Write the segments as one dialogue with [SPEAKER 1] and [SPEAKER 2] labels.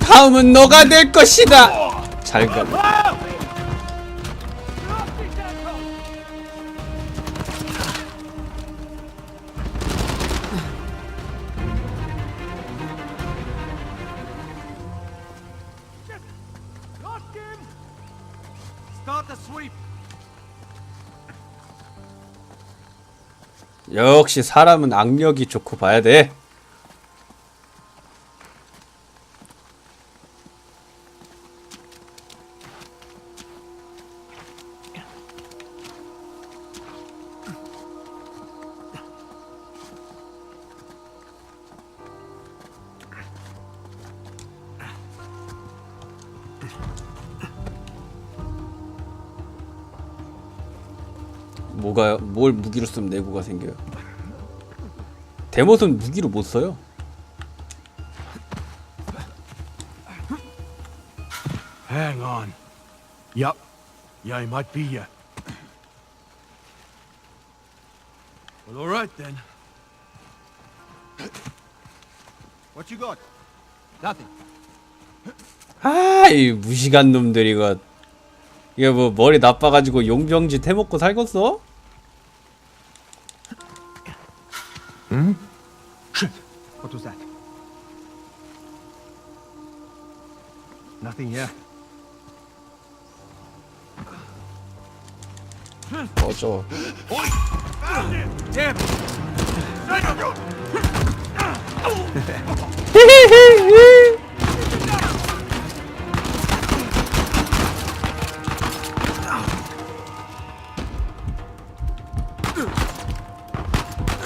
[SPEAKER 1] 다음은 너가 될 것이다. 잘 가. 역시 사람은 악력이 좋고 봐야 돼. 무기로 쓰면 내구가 생겨요? 대못은 무기로 못 써요.
[SPEAKER 2] Hang on. Yup. Yeah, he might be here. Well, all right then. What you got? Nothing.
[SPEAKER 1] 아, 이 무식한 놈들 이거. 이거 뭐 머리 나빠가지고 용병지 태먹고 살겠어?
[SPEAKER 2] What was that? Nothing here.
[SPEAKER 1] 꺼져.
[SPEAKER 2] Damn!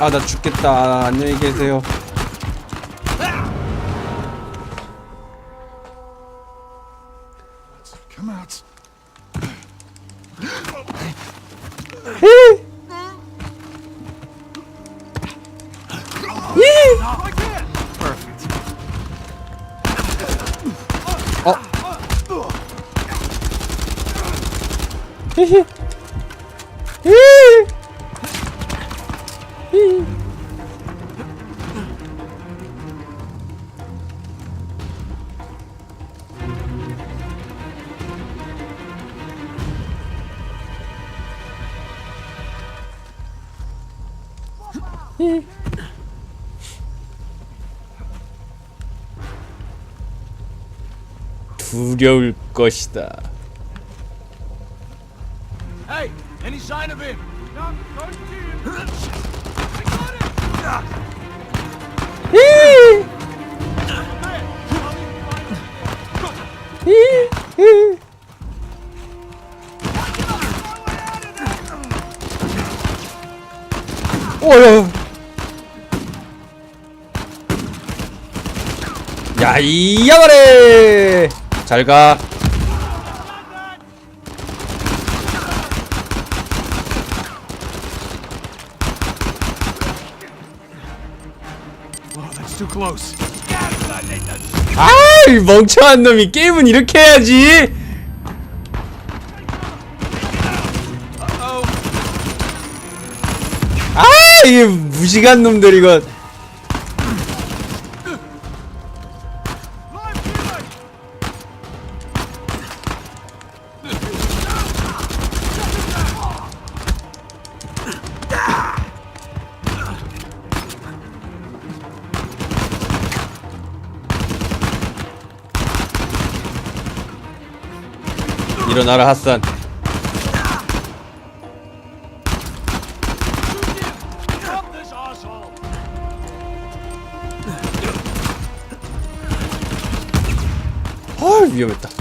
[SPEAKER 1] 아, 나 죽겠다. 안녕히 계세요. 두려울 것이다.
[SPEAKER 2] Hey, any sign of him? No, don't see him. I got him!
[SPEAKER 1] 오야. 야, 이 야마래. 잘 가.
[SPEAKER 2] Oh, that's too close.
[SPEAKER 1] 아, 이 멍청한 놈이 게임은 이렇게 해야지. 아, 이 무식한 놈들 이거. 일어나라 핫산. 아, 위험했다.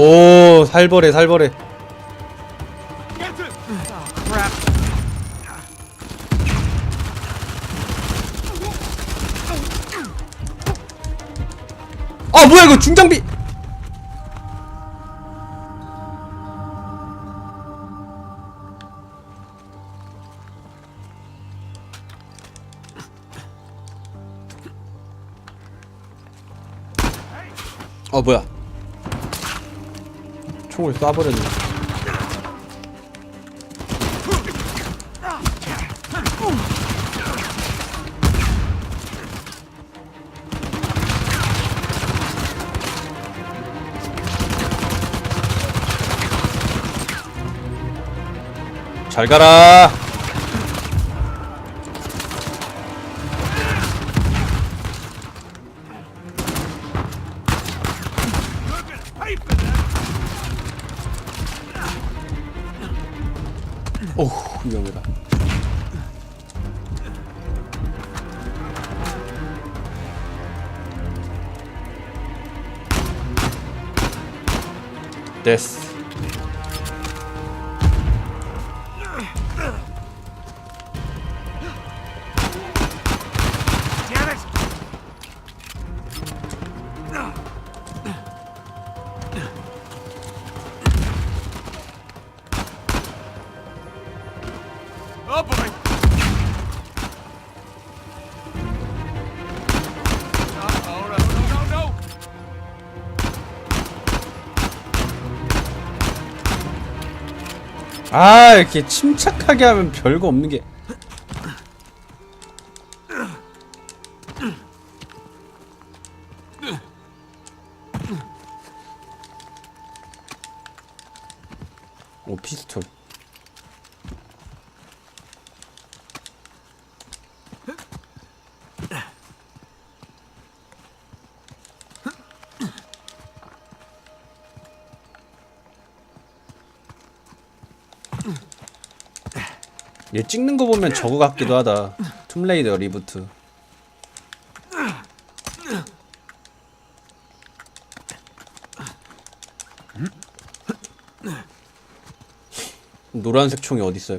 [SPEAKER 1] 오 살벌해 살벌해. 아 뭐야 이거 중장비. 총을 쏴버렸네. 잘 가라 아 이렇게 침착하게 하면 별거 없는 게 얘 찍는 거 보면 저거 같기도 하다. 툼레이더 리부트. 노란색 총이 어딨어요?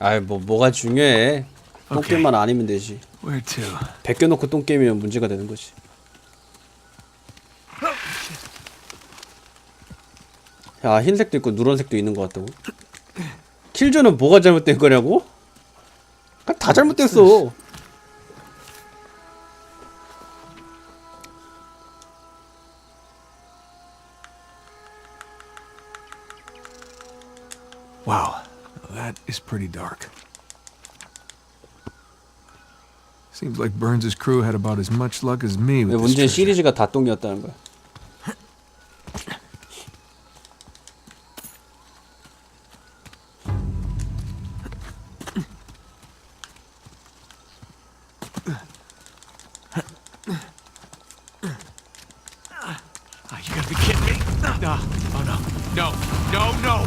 [SPEAKER 1] 아이 뭐 뭐가 중요해? 똥 게임만 아니면 되지? 벗겨놓고 똥 게임이면 문제가 되는 거지 야 흰색도 있고 누런색도 있는 것 같다고 킬조는 뭐가 잘못된 거냐고? 아, 다 잘못됐어
[SPEAKER 2] Wow, that is pretty dark. Seems like Burns' crew had about as much luck as me with this treasure.
[SPEAKER 1] 시리즈가 다 똥이었다는 거야
[SPEAKER 2] no, no, no!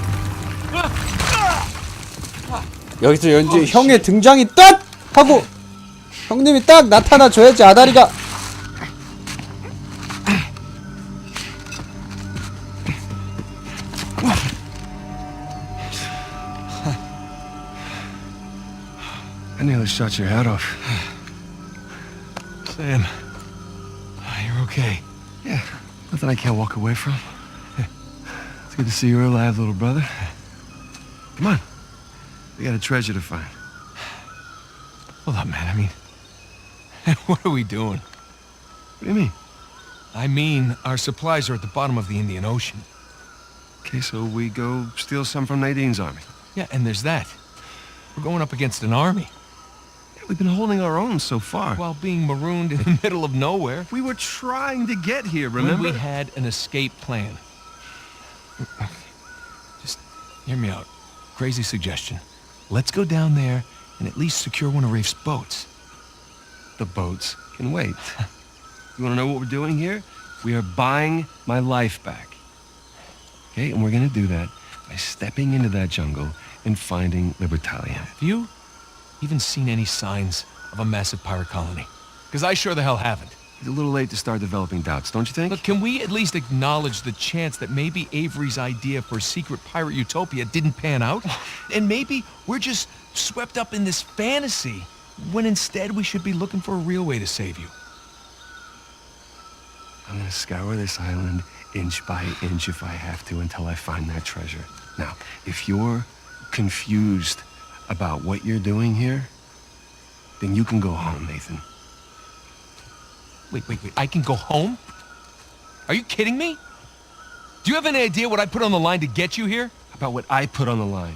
[SPEAKER 1] 여기서 연지 형의 등장이 딱 하고 형님이 딱 나타나 줘야지 아다리가
[SPEAKER 2] I nearly shot your head off. Sam, you're okay. Yeah, nothing I can't walk away from. Good to see you're alive, little brother. Come on. We got a treasure to find. Hold up, man. I mean, what are we doing? What do you mean?
[SPEAKER 3] I mean, our supplies are at the bottom of the Indian Ocean.
[SPEAKER 2] Okay, so we go steal some from Nadine's army.
[SPEAKER 3] Yeah, and there's that. We're going up against an army
[SPEAKER 2] Yeah, we've been holding our own so far.
[SPEAKER 3] while being marooned in the middle of nowhere
[SPEAKER 2] we were trying to get here,
[SPEAKER 3] when
[SPEAKER 2] remember?
[SPEAKER 3] we had an escape plan. Just hear me out. Crazy suggestion. Let's go down there and at least secure one of Rafe's boats.
[SPEAKER 2] The boats can wait. you want to know what we're doing here? We are buying my life back. Okay, and we're going to do that by stepping into that jungle and finding Libertalia.
[SPEAKER 3] Have you even seen any signs of a massive pirate colony? Because I sure the hell haven't.
[SPEAKER 2] He's a little late to start developing doubts, don't you think?
[SPEAKER 3] Look, can we at least acknowledge the chance that maybe Avery's idea for a secret pirate utopia didn't pan out? and maybe we're just swept up in this fantasy when instead we should be looking for a real way to save you.
[SPEAKER 2] I'm gonna scour this island inch by inch if I have to until I find that treasure. Now, if you're confused about what you're doing here, then you can go home, Nathan.
[SPEAKER 3] Wait, wait, wait. I can go home? Are you kidding me? Do you have any idea what I put on the line to get you here?
[SPEAKER 2] About what I put on the line.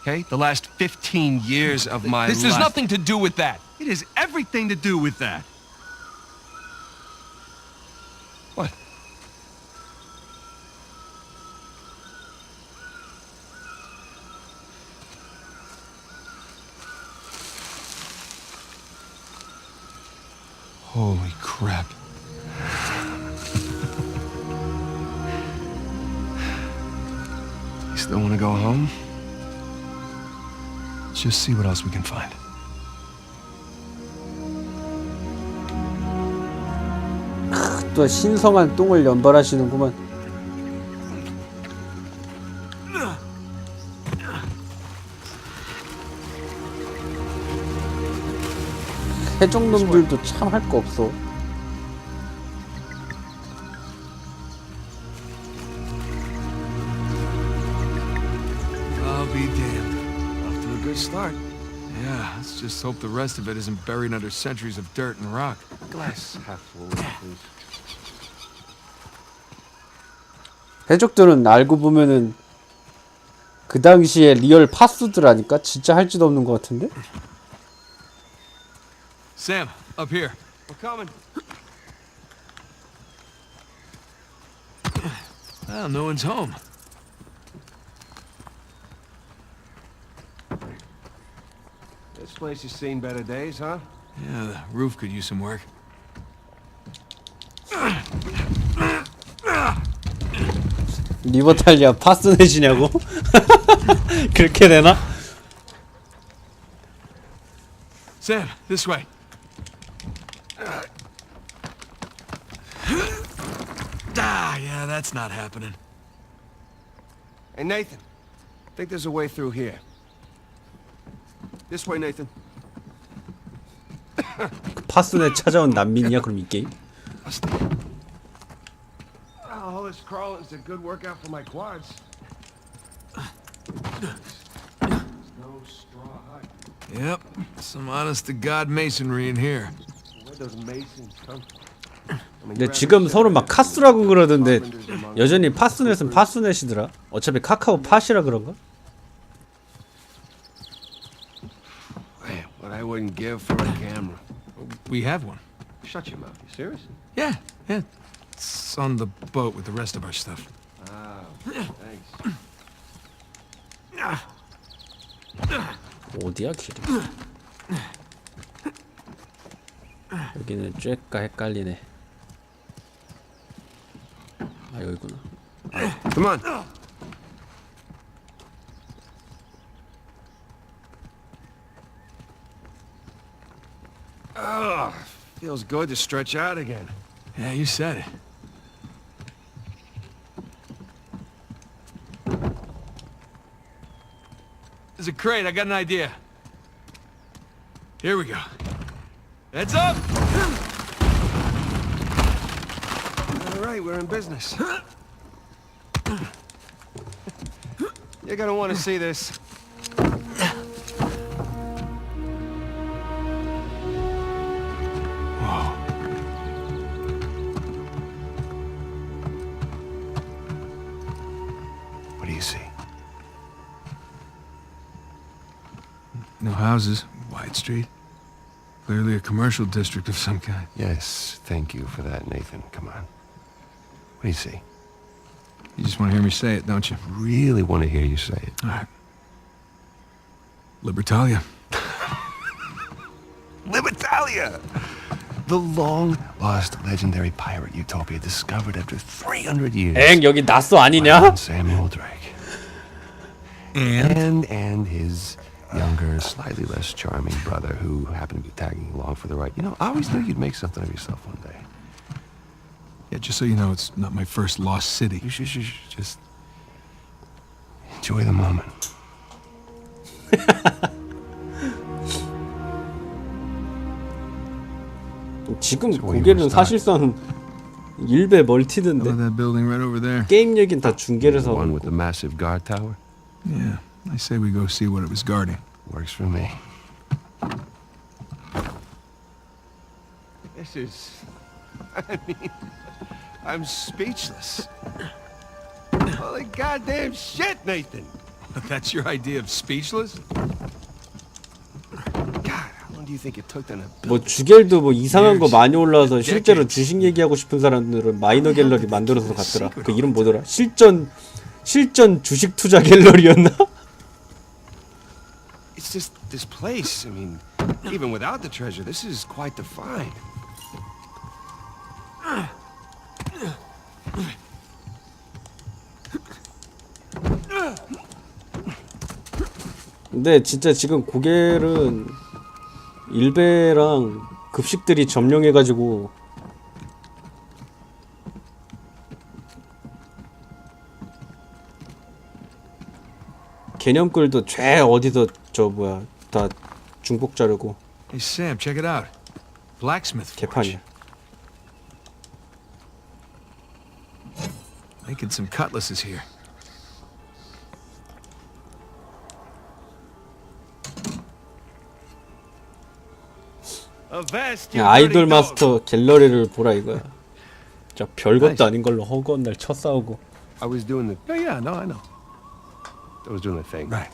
[SPEAKER 2] Okay? The last 15 years of my life.
[SPEAKER 3] this
[SPEAKER 2] life.
[SPEAKER 3] has nothing to do with that.
[SPEAKER 2] It has everything to do with that.
[SPEAKER 3] Crap.
[SPEAKER 2] You still want to go home?
[SPEAKER 3] Let's just see what else we can find.
[SPEAKER 1] 또 신성한 똥을 연발하시는구만. 해적놈들도 참 할 거 없어.
[SPEAKER 3] Let's hope the rest of it isn't buried under centuries of dirt and rock.
[SPEAKER 2] Glass half full, please.
[SPEAKER 1] 해적들은 알고 보면은 그 당시에 리얼 파수들 아니까 진짜 할 짓 없는 것 같은데?
[SPEAKER 3] Sam, up here.
[SPEAKER 2] We're coming.
[SPEAKER 3] Well, no one's home.
[SPEAKER 2] This place has seen better days, huh?
[SPEAKER 3] Yeah, the roof could use some work.
[SPEAKER 1] 리버탈리아 파스넷이냐고? 그렇게 되나?
[SPEAKER 3] Sam, this way. Ah, yeah, that's not happening.
[SPEAKER 2] Hey, Nathan. I think there's a way through here. This way, Nathan.
[SPEAKER 1] 파스넷 찾아온 난민이야 그럼 이 게임?
[SPEAKER 2] Oh, all this crawling is a good workout for my quads. no straw hut.
[SPEAKER 3] Yep, some honest-to-God masonry in here.
[SPEAKER 2] Where those masons come from? I mean,
[SPEAKER 1] 근데 지금 서로 막 카스라고 그러던데 여전히 파스넷은 파스넷이더라. 어차피 카카오 팟이라 그런가?
[SPEAKER 2] what I wouldn't give for a camera.
[SPEAKER 3] We have one.
[SPEAKER 2] Shut your mouth. You serious?
[SPEAKER 3] Yeah, yeah. It's on the boat with the rest of our stuff.
[SPEAKER 2] Ah, thanks.
[SPEAKER 1] 어디야 길이? 여기는 쬐까 헷갈리네. 아 여기구나.
[SPEAKER 2] Come on. Oh, Feels good to stretch out again.
[SPEAKER 3] Yeah, you said it. There's a crate. I got an idea. Here we go. Heads up!
[SPEAKER 2] All right, we're in business. You're gonna want to see this.
[SPEAKER 3] houses. Wide street. Clearly a commercial district of some kind.
[SPEAKER 2] Yes, thank you for that, Nathan. Come on. What do you see?
[SPEAKER 3] You just want to hear me say it, don't you?
[SPEAKER 2] Really want to hear you say it.
[SPEAKER 3] All right. Libertalia.
[SPEAKER 2] Libertalia! The long-lost legendary pirate utopia discovered after 300 years.
[SPEAKER 1] 엥 여기 낯서
[SPEAKER 2] by
[SPEAKER 1] 아니냐?
[SPEAKER 2] one Samuel Drake.
[SPEAKER 3] And?
[SPEAKER 2] And and his younger, slightly less charming brother who happened to be tagging along for the ride. You know, I always knew you'd make something of yourself one day.
[SPEAKER 4] Yeah, just so you know, it's not my first lost city.
[SPEAKER 2] You should, should, should just enjoy the moment.
[SPEAKER 1] 지금
[SPEAKER 2] 저거
[SPEAKER 1] 고개는
[SPEAKER 2] 이거
[SPEAKER 1] 사실상 일베
[SPEAKER 4] How
[SPEAKER 1] 멀티던데
[SPEAKER 4] about that building right over there?
[SPEAKER 1] 게임 얘긴 다 중계를
[SPEAKER 2] The
[SPEAKER 1] 해서
[SPEAKER 2] one with the massive guard tower
[SPEAKER 4] Yeah, I say we go see what it was guarding.
[SPEAKER 2] works for me. This is. I mean, I'm speechless. Holy goddamn shit, Nathan!
[SPEAKER 4] That's your idea of speechless?
[SPEAKER 2] God, how long do you think it took them to
[SPEAKER 1] 뭐? 주겔도 뭐 이상한 거 많이 올라와서 실제로. 주식 얘기하고 싶은 사람들은 마이너 갤러리 만들어서 갔더라. 그 이름 뭐더라? 실전 실전 주식 투자 갤러리였나?
[SPEAKER 2] It's just this place. I mean, even without the treasure, this is quite the find.
[SPEAKER 1] 근데 진짜 지금 고겔은 일베랑 급식들이 점령해가지고 개념글도 죄 어디서 저 뭐야 다 중복 자르고
[SPEAKER 4] Hey, Sam, check it out. Blacksmith forge.
[SPEAKER 1] 개판이야.
[SPEAKER 4] Making some cutlasses here.
[SPEAKER 1] 그냥 아이돌 마스터 갤러리를 보라 이거야. 저 별것도 아닌 걸로 허구한 날 쳐 싸우고.
[SPEAKER 2] I was doing the.
[SPEAKER 4] Oh, yeah, no, I know.
[SPEAKER 2] I was doing the thing.
[SPEAKER 4] Right,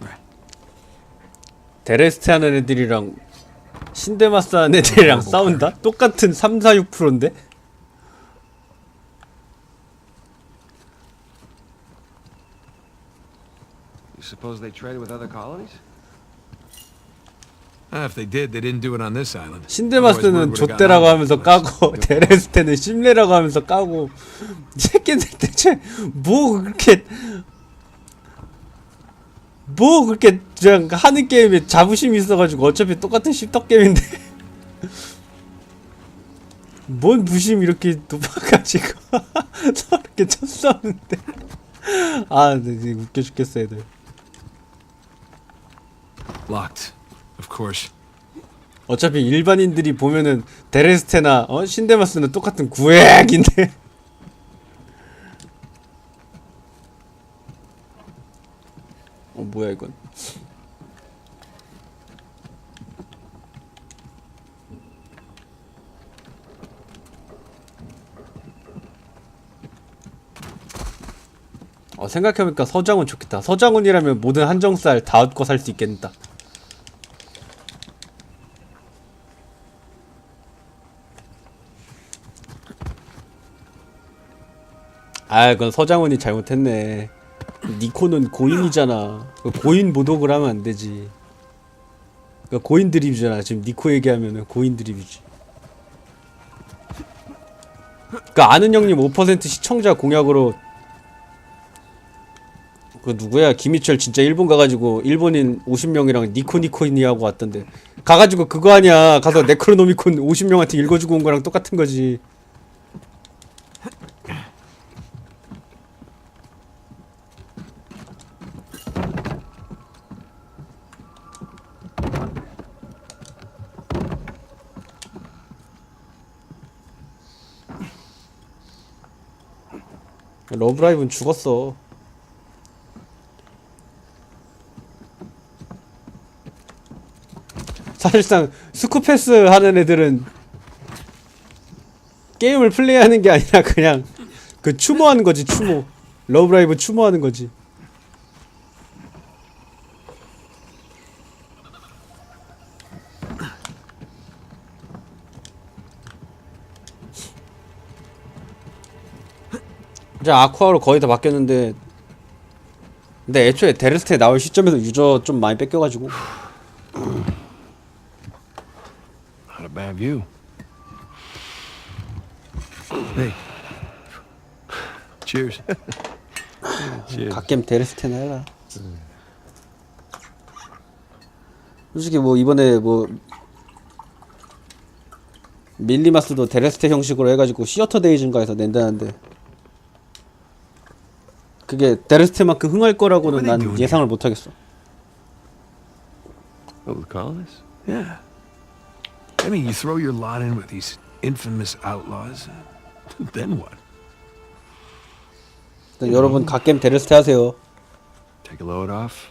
[SPEAKER 4] right.
[SPEAKER 1] 데레스테 하는 애들이랑 신데마스 하는 애들이랑 싸운다? 똑같은 3, 4, 6%인데?
[SPEAKER 2] You suppose they traded with other colonies?
[SPEAKER 4] Ah, if they did, they didn't do it on this island.
[SPEAKER 1] 신데마스는 좆대라고 하면서. 까고 데레스테는 심레라고 하면서 까고 이 새끼들 대체 뭐 그렇게 뭐 그렇게 그냥 하는 게임에 자부심이 있어가지고 어차피 똑같은 씹덕 게임인데 뭔 부심 이렇게 높아가지고 서로 이렇게 쳤싸우는데 아 근데 웃겨 죽겠어 애들
[SPEAKER 4] Locked, of course.
[SPEAKER 1] 어차피 일반인들이 보면은 데레스테나 어? 신데마스는 똑같은 구획인데 어 뭐야 이건? 어 생각해보니까 서장훈 좋겠다. 서장훈이라면 모든 한정살 다 얻고 살 수 있겠다. 아, 그건 서장훈이 잘못했네. 니코는 고인이잖아. 그 고인 모독을 하면 안 되지. 그 고인 드립이잖아. 지금 니코 얘기하면은 고인 드립이지. 그 아는 형님 5% 시청자 공약으로 그 누구야 김희철 진짜 일본 가가지고 일본인 50명이랑 니코 니코인이 하고 왔던데 가가지고 그거 아니야 가서 네크로노미콘 50명한테 읽어주고 온 거랑 똑같은 거지 러브라이브는 죽었어. 사실상 스쿠패스 하는 애들은 게임을 플레이하는 게 아니라 그냥 그 추모하는 거지 추모. 러브라이브 추모하는 거지. 이제 아쿠아로 거의 다 바뀌었는데 근데 애초에 데르스테 나올 시점에서 유저 좀 많이 뺏겨가지고
[SPEAKER 2] Not a bad view.
[SPEAKER 4] Hey. Cheers.
[SPEAKER 2] Cheers.
[SPEAKER 1] 갓겜 데르스테나 해라 솔직히 뭐 이번에 뭐 밀리마스도 데레스테 형식으로 해가지고 시어터 데이즈인가에서 낸다는데 그게 데레스테만큼 흥할 거라고는 난 예상을 못 하겠어
[SPEAKER 3] Oh, the colonists? Yeah. I mean, you throw your lot in with these infamous outlaws, then what?
[SPEAKER 1] 일단 여러분 갓겜 데레스테 하세요
[SPEAKER 3] Take a load off?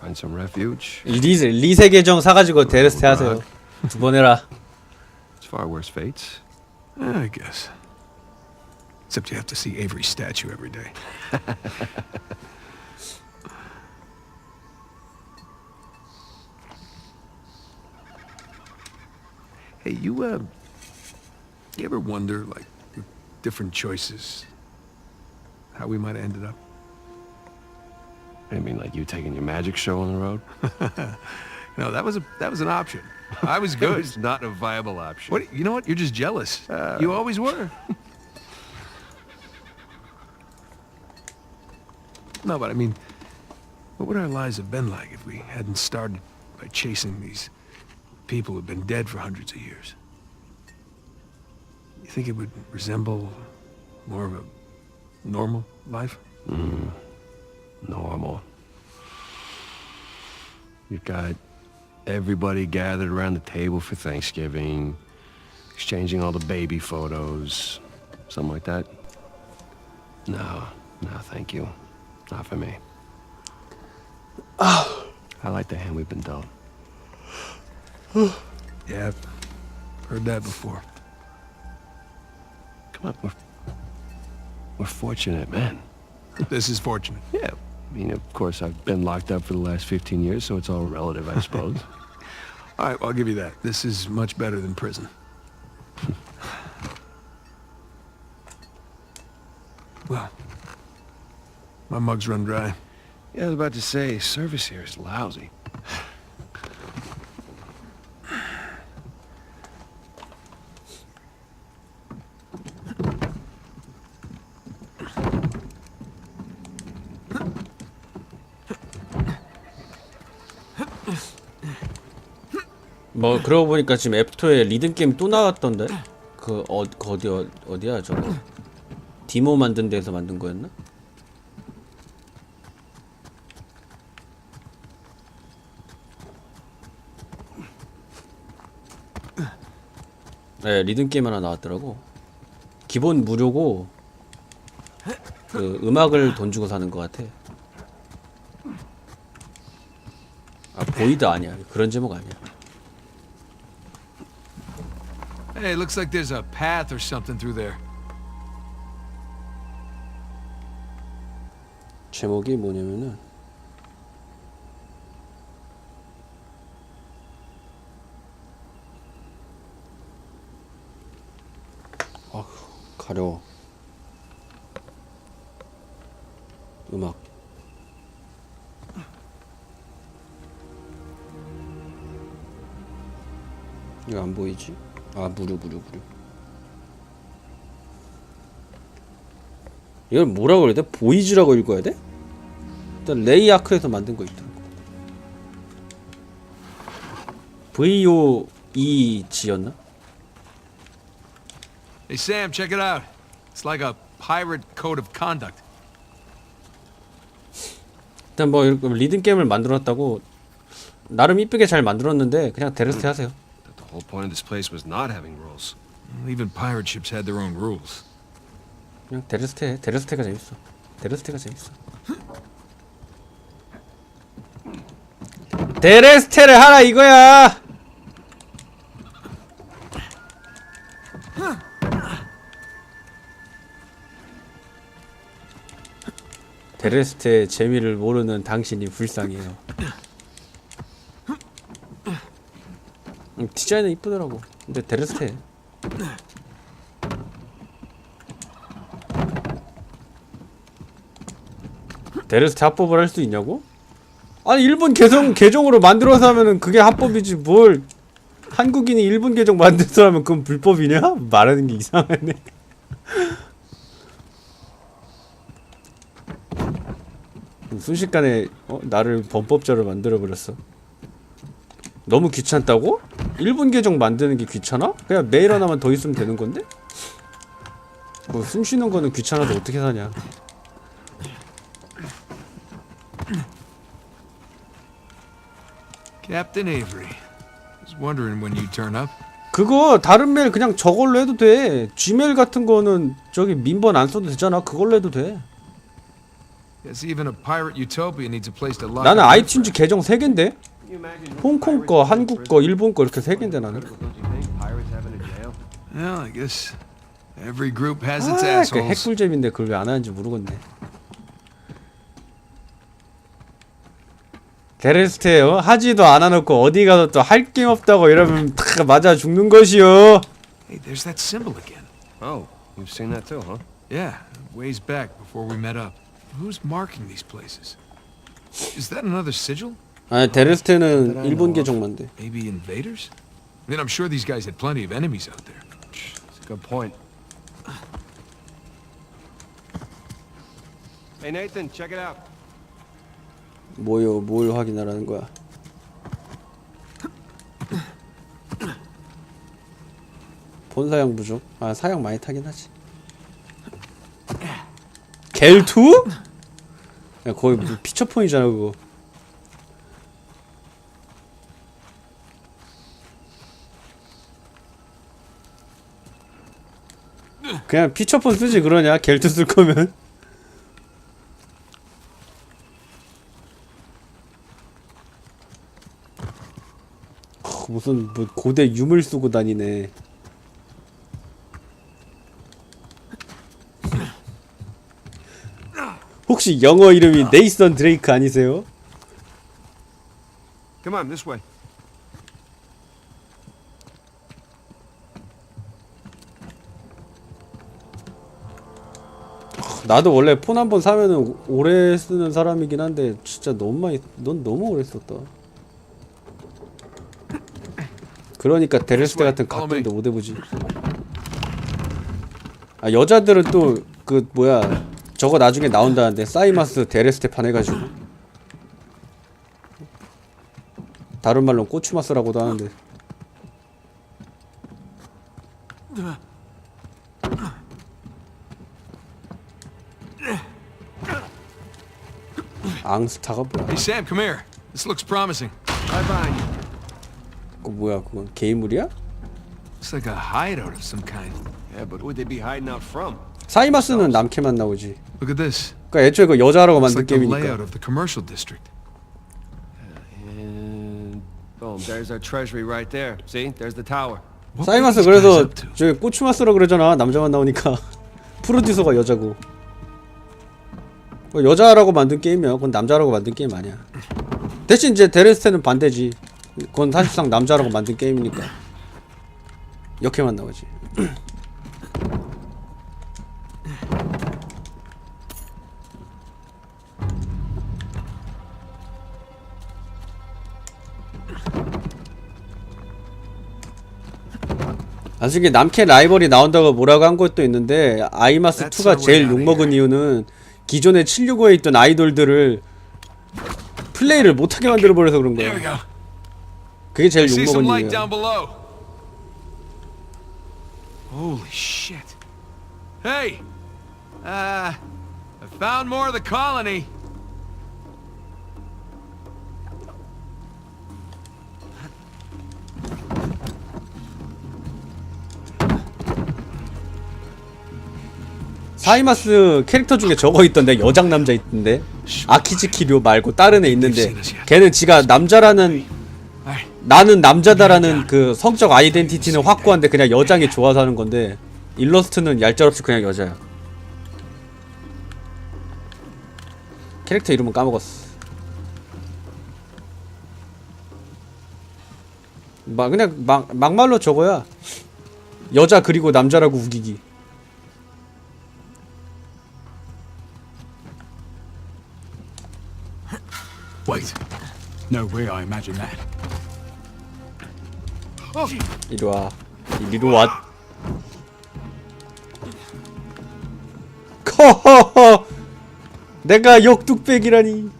[SPEAKER 3] Find some refuge?
[SPEAKER 1] 리세, 리세 계정 사가지고 데레스테 하세요 두 번 해라
[SPEAKER 3] It's far worse fates.
[SPEAKER 5] I guess. Except you have to see Avery's statue every day.
[SPEAKER 3] Hey, you, uh, you ever wonder, like, with different choices, how we might have ended up?
[SPEAKER 2] I mean, like you taking your magic show on the road?
[SPEAKER 3] No, that was a that was an option. I was
[SPEAKER 2] It
[SPEAKER 3] good.
[SPEAKER 2] was not a viable option.
[SPEAKER 3] What? You know what? You're just jealous. you always were. No, but I mean, what would our lives have been like if we hadn't started by chasing these people who've been dead for hundreds of years? You think it would resemble more of a normal life? Hmm.
[SPEAKER 2] Normal. You've got everybody gathered around the table for Thanksgiving, exchanging all the baby photos, something like that. No, no, thank you. Not for me. Oh. I like the hand we've been dealt.
[SPEAKER 3] Yeah, I've heard that before.
[SPEAKER 2] Come on, we're, we're fortunate, man.
[SPEAKER 5] This is fortunate.
[SPEAKER 2] Yeah. I mean, of course, I've been locked up for the last 15 years, so it's all relative, I suppose.
[SPEAKER 3] All right, well, I'll give you that. This is much better than prison. my mug's run dry.
[SPEAKER 2] yeah, I was about to say, service here is lousy.
[SPEAKER 1] 뭐 그러고 보니까 지금 앱스토어에 리듬 게임 또 나왔던데 그 어, 그 어디 어, 어디야 저거 디모 만든 데서 만든 거였나? 네 리듬 게임 하나 나왔더라고. 기본 무료고 그 음악을 돈 주고 사는 것 같아. 아 보이드 아니야. 그런 제목 아니야.
[SPEAKER 5] Hey, looks like there's a path or something through there.
[SPEAKER 1] 제목이 뭐냐면은 아 가려워 음악 이거 안 보이지? 아 무료 무료 무료 이걸 뭐라고 그래야 돼? 보이즈라고 읽어야 돼? 일단 레이 아크에서 만든 거 있더라고. V-O-E-G였나?
[SPEAKER 5] Hey, Sam, check it out. It's like a pirate code of conduct.
[SPEAKER 1] 일단 뭐 이렇게 리듬 게임을 만들었다고 나름 이쁘게 잘 만들었는데 그냥 데레스테 하세요.
[SPEAKER 2] That the whole point of this place was not having rules.
[SPEAKER 5] Even pirate ships had their own rules.
[SPEAKER 1] 그냥 데레스테 해. 데레스테가 재밌어. 데레스테가 재밌어. 데레스테를 하라 이거야. 데레스테의 재미를 모르는 당신이 불쌍해요. 음, 디자인은 이쁘더라고. 근데 데레스테. 데레스테 합법을 할 수 있냐고? 아니 일본 계정 계정으로 만들어서 하면은 그게 합법이지 뭘 한국인이 일본 계정 만들어서 하면 그건 불법이냐? 말하는 게 이상하네. 순식간에 어, 나를 범법자로 만들어 버렸어. 너무 귀찮다고? 1분 계정 만드는 게 귀찮아? 그냥 메일 하나만 더 있으면 되는 건데? 뭐 숨 쉬는 거는 귀찮아도 어떻게 사냐
[SPEAKER 3] Captain Avery. Was wondering when you'd turn up.
[SPEAKER 1] 그거 다른 메일 그냥 저걸로 해도 돼 gmail 같은 거는 저기 민번 안 써도 되잖아 그걸로 해도 돼
[SPEAKER 3] Guess even a pirate utopia needs a place to lock
[SPEAKER 1] 나는 아이튠즈 계정 3개인데 홍콩 거, 한국 거, 일본 거 이렇게 3개인데 나는
[SPEAKER 3] Well, I guess every group has its
[SPEAKER 1] 아, 그
[SPEAKER 3] assholes.
[SPEAKER 1] 핵꿀잼인데 그걸 왜 안 하는지 모르겠네. 데레스테요 하지도 않아놓고 어디 가서 또 할 게 없다고 이러면 다 맞아 죽는 것이요.
[SPEAKER 3] Hey, there's that symbol again.
[SPEAKER 6] Oh, you've seen that too, huh?
[SPEAKER 3] Yeah, ways back before we met up. Who's marking these places? Is that another sigil?
[SPEAKER 1] 아 데레스테는 일본 계정만 돼.
[SPEAKER 3] Maybe invaders? I mean, I'm sure these guys had plenty of enemies out there.
[SPEAKER 6] It's a good point. Hey Nathan, check it out.
[SPEAKER 1] 뭐요? 뭘 확인하라는 거야? 본 사양 부족. 아 사양 많이 타긴 하지. 겔투? 야 거의 뭐 피처폰이잖아 그거. 그냥 피처폰 쓰지 그러냐? 겔투 쓸 거면. 어, 무슨 뭐 고대 유물 쓰고 다니네. 혹시 영어 이름이 네이선 드레이크 아니세요?
[SPEAKER 6] Come on, this way.
[SPEAKER 1] 나도 원래 폰 한 번 사면은 오래 쓰는 사람이긴 한데 진짜 너무 많이 넌 너무 오래 썼다. 그러니까 데레스테 같은 각본도 못 해보지. 아 여자들은 또 그 뭐야 저거 나중에 나온다는데 사이마스 데레스테판 해가지고 다른 말로 꼬추마스라고도 하는데 앙스타가 뭐야?
[SPEAKER 3] Hey, Sam, come here. This looks promising.
[SPEAKER 6] Bye bye.
[SPEAKER 1] 그 뭐야 그건 개인물이야?
[SPEAKER 3] Looks like a hideout of some kind.
[SPEAKER 6] Yeah, but who'd they be hiding out from?
[SPEAKER 1] 사이마스는 남캐만 나오지.
[SPEAKER 3] Look at this.
[SPEAKER 1] 그러니까 애초에 그 여자라고
[SPEAKER 3] It's
[SPEAKER 1] 만든
[SPEAKER 3] like the
[SPEAKER 1] 게임이니까.
[SPEAKER 3] layout of the commercial district.
[SPEAKER 6] And boom, there's our treasury right there. See? There's the tower.
[SPEAKER 3] What were
[SPEAKER 1] 사이마스
[SPEAKER 3] these guys
[SPEAKER 1] 그래서
[SPEAKER 3] up to?
[SPEAKER 1] 저 꼬추마스라 그러잖아 남자만 나오니까 프로듀서가 여자고 그 여자라고 만든 게임이야 그건 남자라고 만든 게임 아니야 대신 이제 데레스테는 반대지 그건 사실상 남자라고 만든 게임이니까 역해만 나오지 나중에 남캐 라이벌이 나온다고 뭐라고 한 것도 있는데 아이마스
[SPEAKER 3] That's
[SPEAKER 1] 2가
[SPEAKER 3] so
[SPEAKER 1] 제일. 욕먹은 이유는 기존에 765에 있던 아이돌들을 플레이를 못하게 만들어 버려서 그런 거야. 그게 제일 욕먹은 이유야.
[SPEAKER 3] Holy shit. Hey! Uh, I found more of the colony.
[SPEAKER 1] 사이마스 캐릭터 중에 저거 있던데 여장 남자 있던데 아키즈키료 말고 다른 애 있는데 걔는 지가 남자라는. 나는 남자다라는 그 성적 아이덴티티는 확고한데 그냥 여장이 좋아서 하는 건데 일러스트는 얄짤없이 그냥 여자야. 캐릭터 이름은 까먹었어. 막 그냥 막 막말로 저거야. 여자 그리고 남자라고 우기기.
[SPEAKER 4] Wait. No way I imagine that.
[SPEAKER 1] 이리 와. 이리로 와. 커허허. 내가 역뚝배기라니.